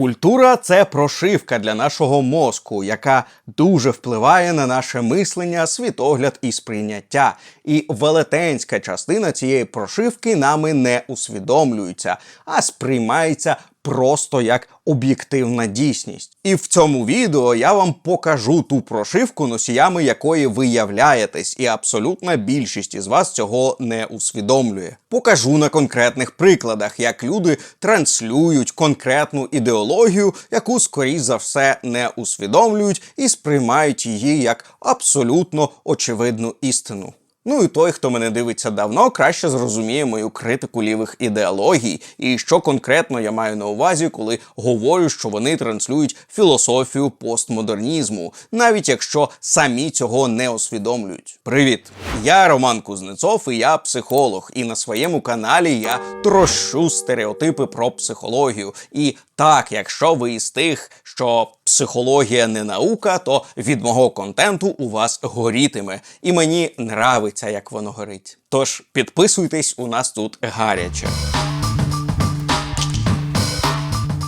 Культура це прошивка для нашого мозку, яка дуже впливає на наше мислення, світогляд і сприйняття. І велетенська частина цієї прошивки нами не усвідомлюється, а сприймається просто як об'єктивна дійсність. І в цьому відео я вам покажу ту прошивку, носіями якої ви являєтесь, і абсолютна більшість із вас цього не усвідомлює. Покажу на конкретних прикладах, як люди транслюють конкретну ідеологію, яку, скоріш за все, не усвідомлюють і сприймають її як абсолютно очевидну істину. Ну і той, хто мене дивиться давно, краще зрозуміє мою критику лівих ідеологій, і що конкретно я маю на увазі, коли говорю, що вони транслюють філософію постмодернізму, навіть якщо самі цього не усвідомлюють. Привіт! Я Роман Кузнецов, і я психолог. І на своєму каналі я трощу стереотипи про психологію. І так, якщо ви із тих, що психологія не наука, то від мого контенту у вас горітиме. І мені нравиться, як воно горить. Тож підписуйтесь, у нас тут гаряче.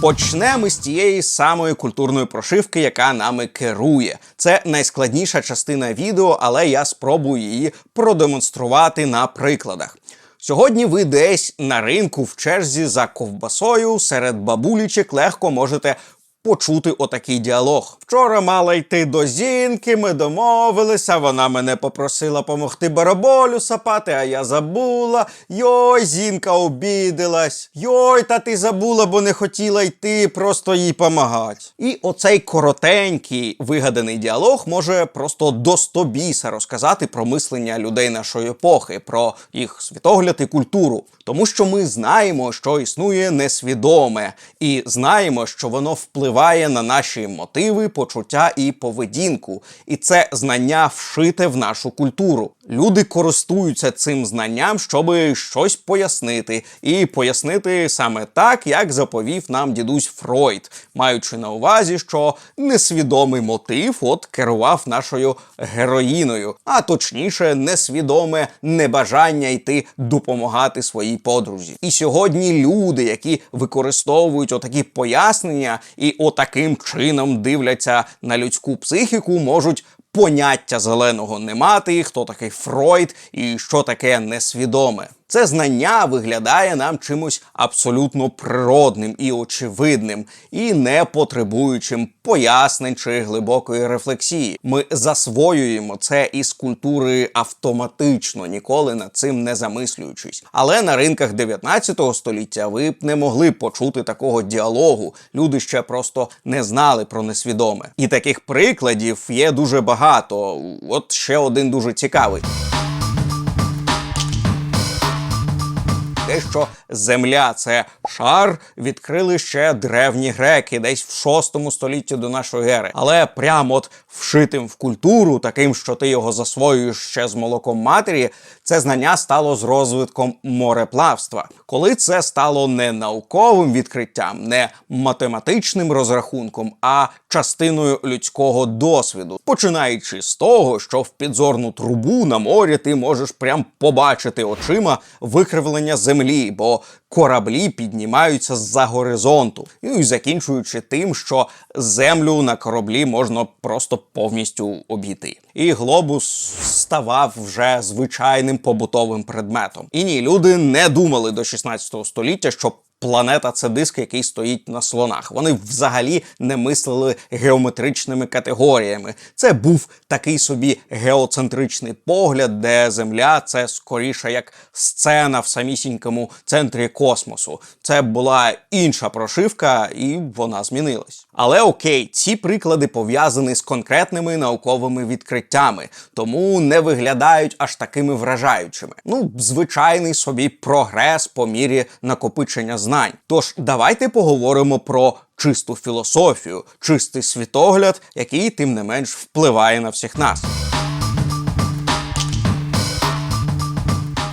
Почнемо з тієї самої культурної прошивки, яка нами керує. Це найскладніша частина відео, але я спробую її продемонструвати на прикладах. Сьогодні ви десь на ринку в черзі за ковбасою серед бабулічок легко можете почути отакий діалог. Вчора мала йти до зінки, ми домовилися. Вона мене попросила помогти бараболю сапати, а я забула. Йой, зінка обідилась. Йой, та ти забула, бо не хотіла йти, просто їй помагати. І оцей коротенький вигаданий діалог може просто до стобіса розказати про мислення людей нашої епохи, про їх світогляд і культуру. Тому що ми знаємо, що існує несвідоме, і знаємо, що воно впливає на наші мотиви, почуття і поведінку. І це знання вшите в нашу культуру. Люди користуються цим знанням, щоб щось пояснити, і пояснити саме так, як заповів нам дідусь Фройд, маючи на увазі, що несвідомий мотив от керував нашою героїною, а точніше, несвідоме небажання йти допомагати своїй подрузі. І сьогодні люди, які використовують отакі пояснення і отаким чином дивляться на людську психіку, можуть поняття зеленого не мати, хто такий Фройд і що таке несвідоме. Це знання виглядає нам чимось абсолютно природним і очевидним, і не потребуючим пояснень чи глибокої рефлексії. Ми засвоюємо це із культури автоматично, ніколи над цим не замислюючись. Але на ринках 19 століття ви б не могли почути такого діалогу. Люди ще просто не знали про несвідоме. І таких прикладів є дуже багато. От ще один дуже цікавий. Те, що земля це шар, відкрили ще древні греки, десь в 6 столітті до нашої ери. Але прямо от вшитим в культуру, таким, що ти його засвоюєш ще з молоком матері, це знання стало з розвитком мореплавства. Коли це стало не науковим відкриттям, не математичним розрахунком, а частиною людського досвіду, починаючи з того, що в підзорну трубу на морі ти можеш прям побачити очима викривлення землі, бо кораблі піднімаються з-за горизонту, ну і закінчуючи тим, що землю на кораблі можна просто повністю обійти. І глобус ставав вже звичайним побутовим предметом. І ні, люди не думали до 16 століття, що Планета це диск, який стоїть на слонах. Вони взагалі не мислили геометричними категоріями. Це був такий собі геоцентричний погляд, де Земля це скоріше як сцена в самісінькому центрі космосу. Це була інша прошивка, і вона змінилась. Але окей, ці приклади пов'язані з конкретними науковими відкриттями, тому не виглядають аж такими вражаючими. Ну, звичайний собі прогрес по мірі накопичення знань. Тож давайте поговоримо про чисту філософію, чистий світогляд, який тим не менш впливає на всіх нас.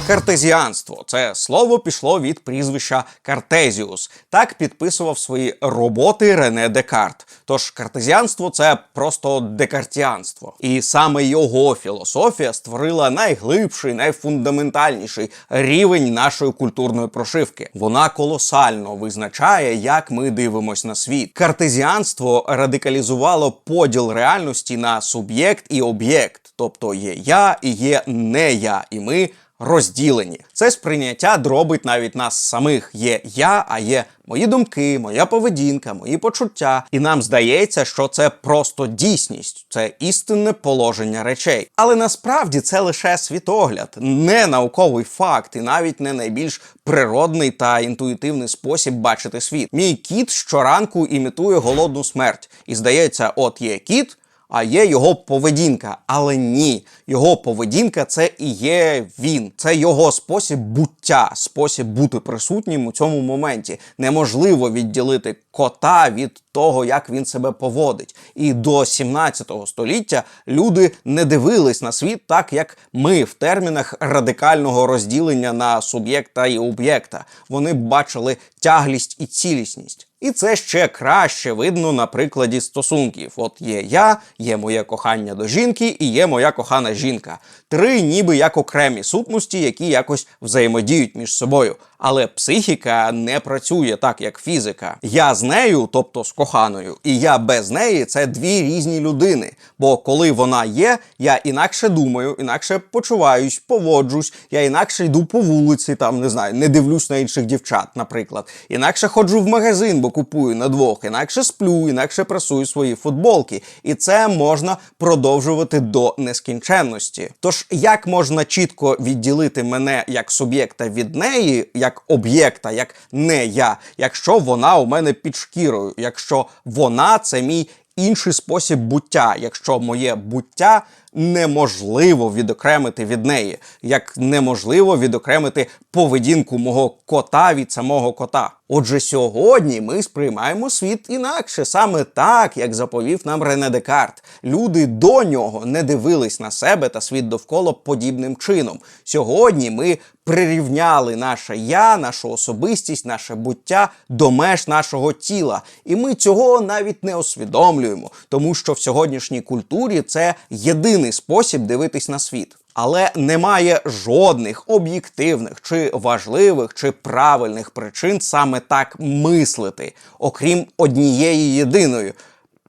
Картезіанство це слово пішло від прізвища Картезіус. Так підписував свої роботи Рене Декарт. Тож картезіанство це просто декартіанство. І саме його філософія створила найглибший, найфундаментальніший рівень нашої культурної прошивки. Вона колосально визначає, як ми дивимося на світ. Картезіанство радикалізувало поділ реальності на суб'єкт і об'єкт, тобто є я і є не я, і ми розділені. Це сприйняття дробить навіть нас самих. Є я, а є мої думки, моя поведінка, мої почуття. І нам здається, що це просто дійсність, це істинне положення речей. Але насправді це лише світогляд, не науковий факт, і навіть не найбільш природний та інтуїтивний спосіб бачити світ. Мій кіт щоранку імітує голодну смерть, і здається, от є кіт а є його поведінка. Але ні, його поведінка це і є він, це його спосіб буття, спосіб бути присутнім у цьому моменті. Неможливо відділити кота від того, як він себе поводить. І до 17 століття люди не дивились на світ так, як ми в термінах радикального розділення на суб'єкта і об'єкта. Вони бачили тяглість і цілісність. І це ще краще видно на прикладі стосунків. От є я, є моє кохання до жінки і є моя кохана жінка. Три ніби як окремі сутності, які якось взаємодіють між собою. Але психіка не працює так, як фізика. Я з нею, тобто з коханою, і я без неї це дві різні людини. Бо коли вона є, я інакше думаю, інакше почуваюсь, поводжусь, я інакше йду по вулиці, там не знаю, не дивлюсь на інших дівчат, наприклад. Інакше ходжу в магазин, бо купую на двох, інакше сплю, інакше прасую свої футболки. І це можна продовжувати до нескінченності. Тож як можна чітко відділити мене як суб'єкта від неї? як як об'єкта, як не я, якщо вона у мене під шкірою, якщо вона це мій інший спосіб буття, якщо моє буття неможливо відокремити від неї, як неможливо відокремити поведінку мого кота від самого кота. Отже, сьогодні ми сприймаємо світ інакше, саме так, як заповів нам Рене Декарт. Люди до нього не дивились на себе та світ довкола подібним чином. Сьогодні ми прирівняли наше я, нашу особистість, наше буття до меж нашого тіла. І ми цього навіть не усвідомлюємо, тому що в сьогоднішній культурі це єдиний спосіб дивитись на світ. Але немає жодних об'єктивних чи важливих чи правильних причин саме так мислити, окрім однієї єдиної.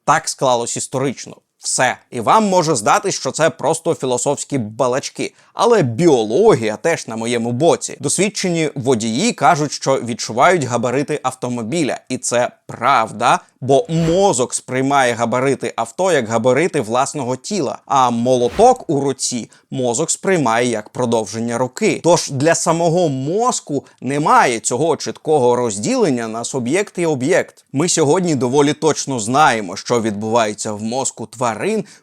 Так склалось історично. Все, і вам може здатись, що це просто філософські балачки. Але біологія теж на моєму боці. Досвідчені водії кажуть, що відчувають габарити автомобіля, і це правда, бо мозок сприймає габарити авто як габарити власного тіла, а молоток у руці мозок сприймає як продовження руки. Тож для самого мозку немає цього чіткого розділення на суб'єкт і об'єкт. Ми сьогодні доволі точно знаємо, що відбувається в мозку тварин,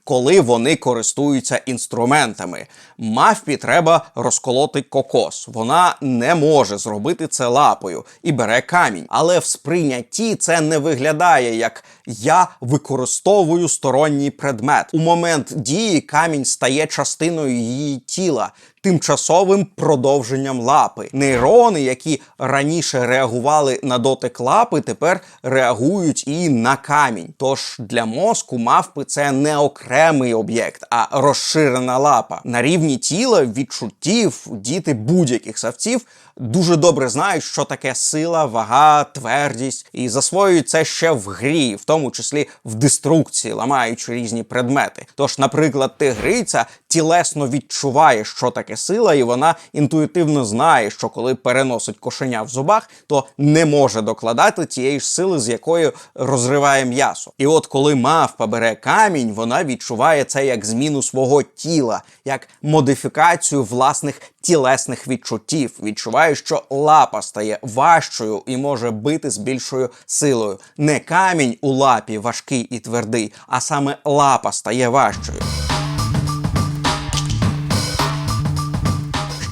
коли вони користуються інструментами. Мавпі треба розколоти кокос. Вона не може зробити це лапою і бере камінь. Але в сприйнятті це не виглядає як я використовую сторонній предмет. У момент дії камінь стає частиною її тіла тимчасовим продовженням лапи. Нейрони, які раніше реагували на дотик лапи, тепер реагують і на камінь. Тож для мозку мавпи це не окремий об'єкт, а розширена лапа. На рівні тіла відчуттів діти будь-яких савців дуже добре знають, що таке сила, вага, твердість, і засвоюють це ще в грі, в тому числі в деструкції, ламаючи різні предмети. Тож, наприклад, тигриця тілесно відчуває, що таке сила, і вона інтуїтивно знає, що коли переносить кошеня в зубах, то не може докладати тієї ж сили, з якою розриває м'ясо. І от коли мавпа бере камінь, вона відчуває це як зміну свого тіла, як модифікацію власних тілесних відчуттів. Відчуває, що лапа стає важчою і може бити з більшою силою. Не камінь у лапі важкий і твердий, а саме лапа стає важчою.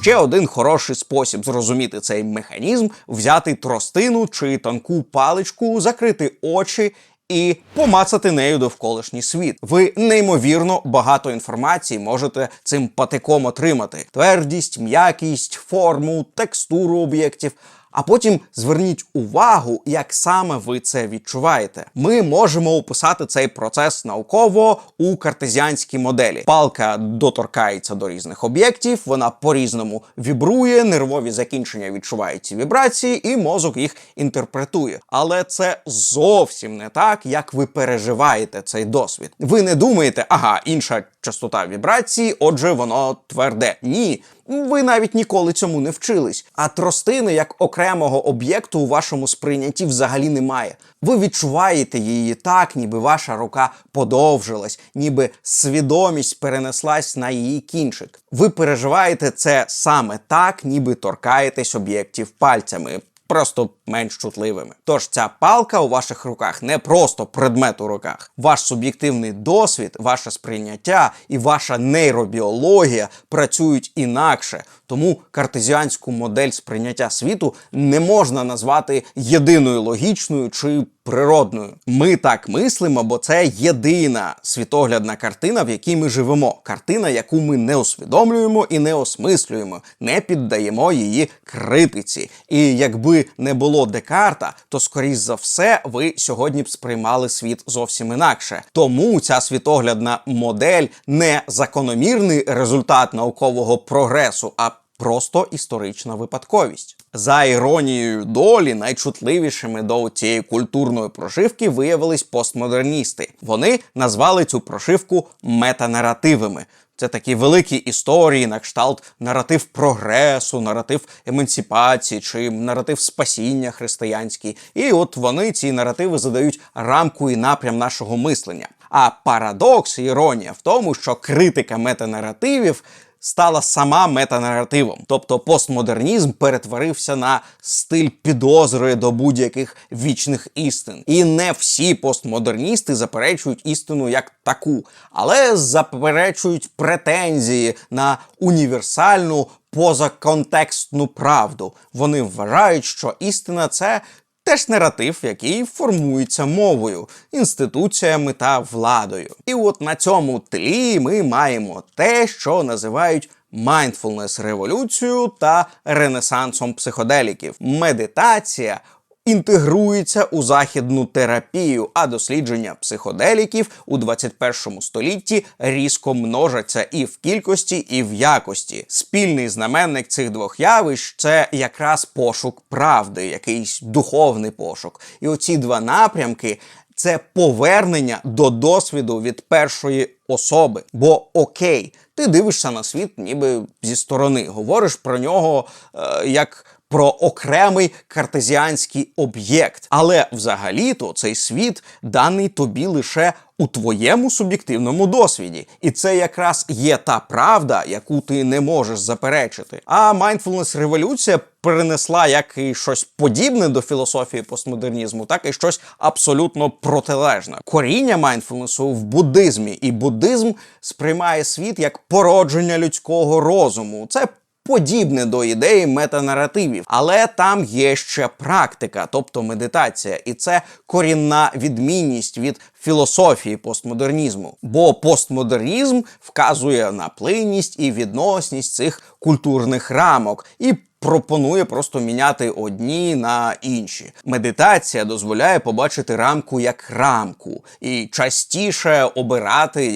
Ще один хороший спосіб зрозуміти цей механізм взяти тростину чи тонку паличку, закрити очі і помацати нею довколишній світ. Ви неймовірно багато інформації можете цим патиком отримати: твердість, м'якість, форму, текстуру об'єктів. А потім зверніть увагу, як саме ви це відчуваєте. Ми можемо описати цей процес науково у картезіанській моделі. Палка доторкається до різних об'єктів, вона по-різному вібрує, нервові закінчення відчувають ці вібрації, і мозок їх інтерпретує. Але це зовсім не так, як ви переживаєте цей досвід. Ви не думаєте, ага, інша частота вібрації, отже, воно тверде. Ні. Ви навіть ніколи цьому не вчились. А тростини як окремого об'єкту у вашому сприйнятті взагалі немає. Ви відчуваєте її так, ніби ваша рука подовжилась, ніби свідомість перенеслась на її кінчик. Ви переживаєте це саме так, ніби торкаєтесь об'єктів пальцями. Просто менш чутливими. Тож ця палка у ваших руках не просто предмет у руках. Ваш суб'єктивний досвід, ваше сприйняття і ваша нейробіологія працюють інакше. Тому картезіанську модель сприйняття світу не можна назвати єдиною логічною чи природною. Ми так мислимо, бо це єдина світоглядна картина, в якій ми живемо. Картина, яку ми не усвідомлюємо і не осмислюємо, не піддаємо її критиці. І якби не було Декарта, то скоріш за все ви сьогодні б сприймали світ зовсім інакше. Тому ця світоглядна модель не закономірний результат наукового прогресу, а Просто історична випадковість. За іронією долі, найчутливішими до цієї культурної прошивки виявились постмодерністи. Вони назвали цю прошивку метанаративами. Це такі великі історії, на кшталт наратив прогресу, наратив емансипації чи наратив спасіння християнський. І от вони ці наративи задають рамку і напрям нашого мислення. А парадокс і іронія в тому, що критика метанаративів стала сама метанаративом. Тобто постмодернізм перетворився на стиль підозри до будь-яких вічних істин. І не всі постмодерністи заперечують істину як таку, але заперечують претензії на універсальну позаконтекстну правду. Вони вважають, що істина це. Теж наратив, який формується мовою, інституціями та владою. І от на цьому тлі ми маємо те, що називають майндфулнес революцію та ренесансом психоделіків. Медитація інтегрується у західну терапію, а дослідження психоделіків у 21 столітті різко множаться і в кількості, і в якості. Спільний знаменник цих двох явищ це якраз пошук правди, якийсь духовний пошук. І оці два напрямки. Це повернення до досвіду від першої особи. Бо окей, ти дивишся на світ, ніби зі сторони, говориш про нього е, як про окремий картезіанський об'єкт. Але взагалі-то цей світ даний тобі лише у твоєму суб'єктивному досвіді. І це якраз є та правда, яку ти не можеш заперечити. А mindfulness революція принесла як і щось подібне до філософії постмодернізму, так і щось абсолютно протилежне. Коріння майндфулнесу в буддизмі, і буддизм сприймає світ як породження людського розуму. Це подібне до ідеї метанаративів, але там є ще практика, тобто медитація, і це корінна відмінність від філософії постмодернізму. Бо постмодернізм вказує на плинність і відносність цих культурних рамок. І пропонує просто міняти одні на інші. Медитація дозволяє побачити рамку як рамку і частіше обирати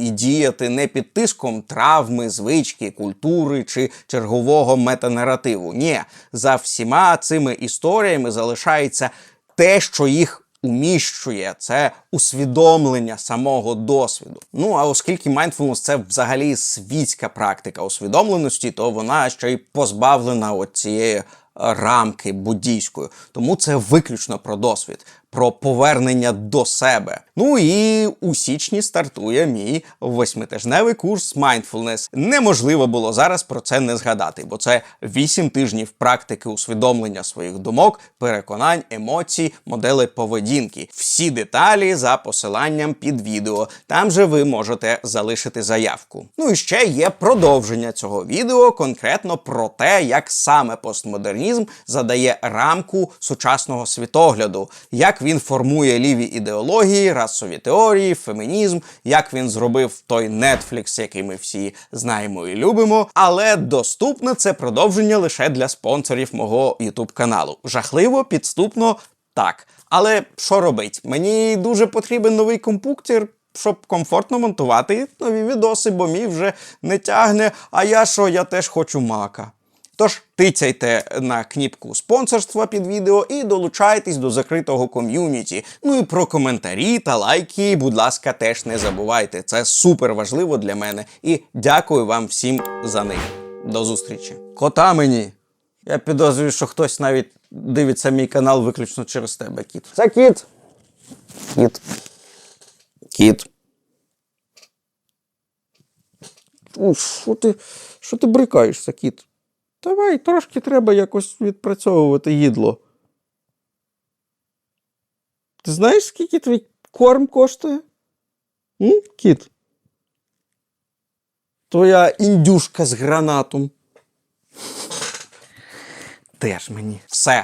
і діяти не під тиском травми, звички, культури чи чергового метанаративу. Ні, за всіма цими історіями залишається те, що їх уміщує це усвідомлення самого досвіду. Ну а оскільки mindfulness – це взагалі світська практика усвідомленості, то вона ще й позбавлена цієї рамки буддійської. Тому це виключно про досвід, про повернення до себе. Ну і у січні стартує мій восьмитижневий курс Mindfulness. Неможливо було зараз про це не згадати, бо це вісім тижнів практики усвідомлення своїх думок, переконань, емоцій, моделей поведінки. Всі деталі за посиланням під відео. Там же ви можете залишити заявку. Ну і ще є продовження цього відео, конкретно про те, як саме постмодернізм задає рамку сучасного світогляду, як він формує ліві ідеології, расові теорії, фемінізм, як він зробив той Netflix, який ми всі знаємо і любимо. Але доступне це продовження лише для спонсорів мого YouTube каналу. Жахливо, підступно, так. Але що робить? Мені дуже потрібен новий компуктір. Щоб комфортно монтувати нові відоси, бо мій вже не тягне. А я що, я теж хочу мака. Тож тицяйте на кніпку спонсорства під відео і долучайтесь до закритого ком'юніті. Ну і про коментарі та лайки, будь ласка, теж не забувайте. Це супер важливо для мене. І дякую вам всім за них. До зустрічі. Кота мені. Я підозрюю, що хтось навіть дивиться мій канал виключно через тебе, кіт. Це кіт. Кіт. Кіт. О, що ти, що ти брикаєшся, кіт? Давай, трошки треба якось відпрацьовувати їдло. Ти знаєш, скільки твій корм коштує? М, кіт? Твоя індюшка з гранатом. Теж мені. Все,